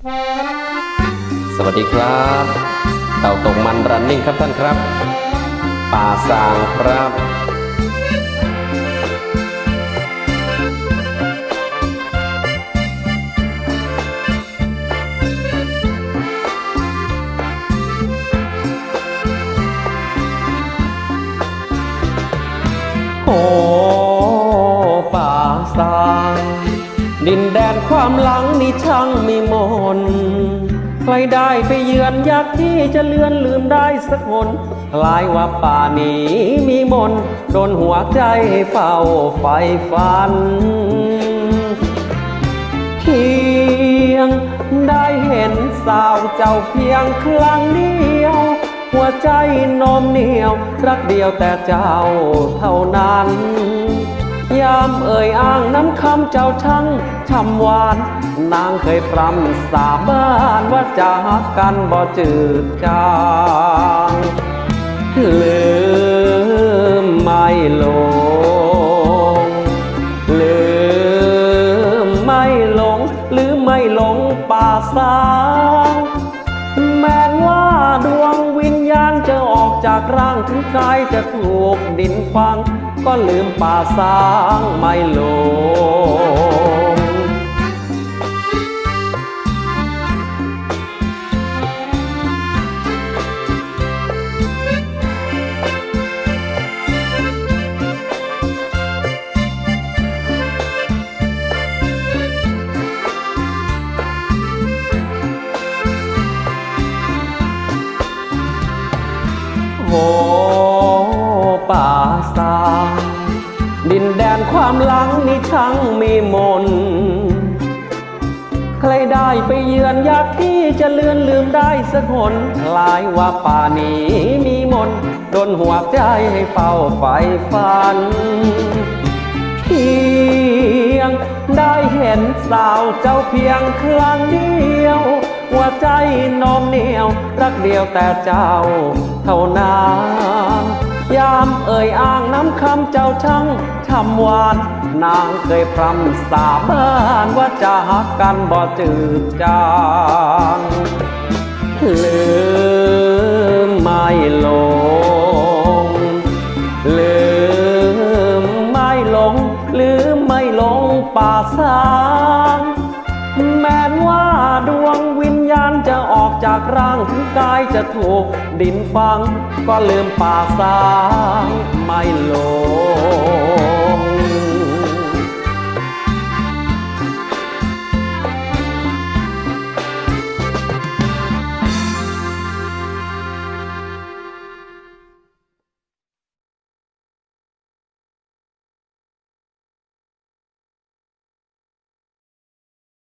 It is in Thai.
สวัสดีครับ เต่าตกมันรันนิ่งครับท่านครับ ป่าสางครับโอ้ ดินแดนความหลังนี่ช่างมีมน ใครได้ไปเยือนอยากที่จะเลือนลืมได้สักคนคล้ายว่าป่านี้มีมนโดนหัวใจใเฝ้าไฟฟันเพียงได้เห็นสาวเจ้าเพียงครั้งเดียว หัวใจน้มเหนียว รักเดียวแต่เจ้าเท่านั้น ยามเอ่ยอ้างน้ำคำเจ้าช่างชำหวาน นางเคยพรำสาบานว่าจะหักกันบ่จืดจางลืมไม่ลงลืมไม่หลงหรือไม่หลงป่าสางแม้ว่าดวงวิญญาณจะออกจากร่างถึงกายจะถูกดินฟัง ก็ลืมป่าสางไม่ลงโอ้ ความหลังนี่ช่างมีมน ใครได้ไปเยือนอยากที่จะเลือนลืมได้สักคนคลายว่าป่านี้มีมนโดนหัวใจให้เฝ้าไฟฟันเพียงได้เห็นสาวเจ้าเพียงครั้งเดียว หัวใจน้มเหนียว รักเดียวแต่เจ้าเท่านั้น ยามเอ่ยอ้างน้ำคำเจ้าช่างช่ำหวาน นางเคยพรำสาบานว่าจะหักกันบ่จืดจางลืมไม่ลง ลืมไม่หลง ลืมไม่หลงป่าสาง จากร่างถึงกายจะถูกดินฟัง ก็ลืมป่าสางไม่หลง